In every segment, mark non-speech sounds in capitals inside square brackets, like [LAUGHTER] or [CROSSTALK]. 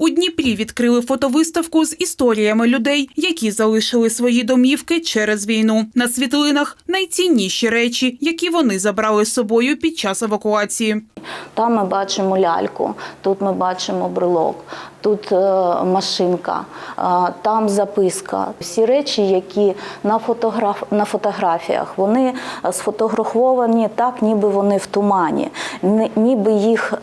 У Дніпрі відкрили фотовиставку з історіями людей, які залишили свої домівки через війну. На світлинах найцінніші речі, які вони забрали з собою під час евакуації. Там ми бачимо ляльку, тут ми бачимо брелок, тут е, машинка, е, там записка. Всі речі, які на, фотограф, на фотографіях, вони е, сфотографовані так, ніби вони в тумані, ніби їх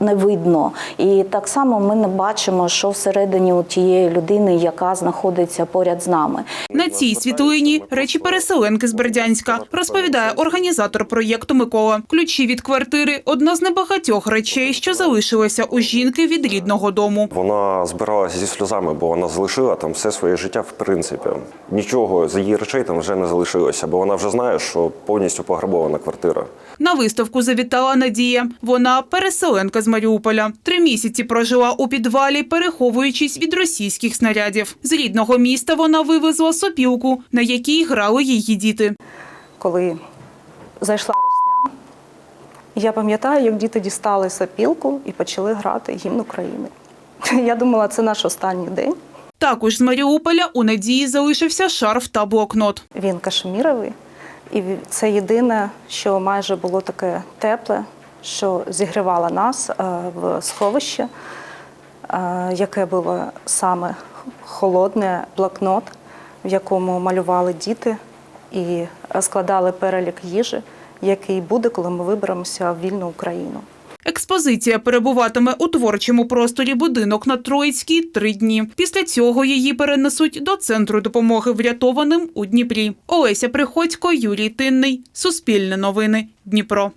не видно. І так само ми не бачимо, що всередині у тієї людини, яка знаходиться поряд з нами. На цій світлині речі переселенки з Бердянська, розповідає організатор проєкту Микола. Ключі від квартири одна з небагатьох речей, що залишилися у жінки від рідного дому. Вона збиралася зі сльозами, бо вона залишила там все своє життя в принципі. Нічого з її речей там вже не залишилося, бо вона вже знає, що повністю пограбована квартира. На виставку завітала Надія. Вона переселенка з Маріуполя. Три місяці прожила у підвалі, переховуючись від російських снарядів. З рідного міста вона вивезла сопілку, на якій грали її діти. коли зайшла русня, я пам'ятаю, як діти дістали сопілку і почали грати гімн України. [LAUGHS] Я думала, це наш останній день. Також з Маріуполя у Надії залишився шарф та блокнот. Він кашеміровий, і це єдине, що майже було таке тепле, що зігрівало нас е, в сховище, е, яке було саме холодне блокнот, в якому малювали діти і складали перелік їжі, який буде, коли ми виберемося в вільну Україну. Експозиція перебуватиме у творчому просторі будинок на Троїцькій три дні. Після цього її перенесуть до центру допомоги врятованим у Дніпрі. Олеся Приходько, Юрій Тинний. Суспільне новини. Дніпро.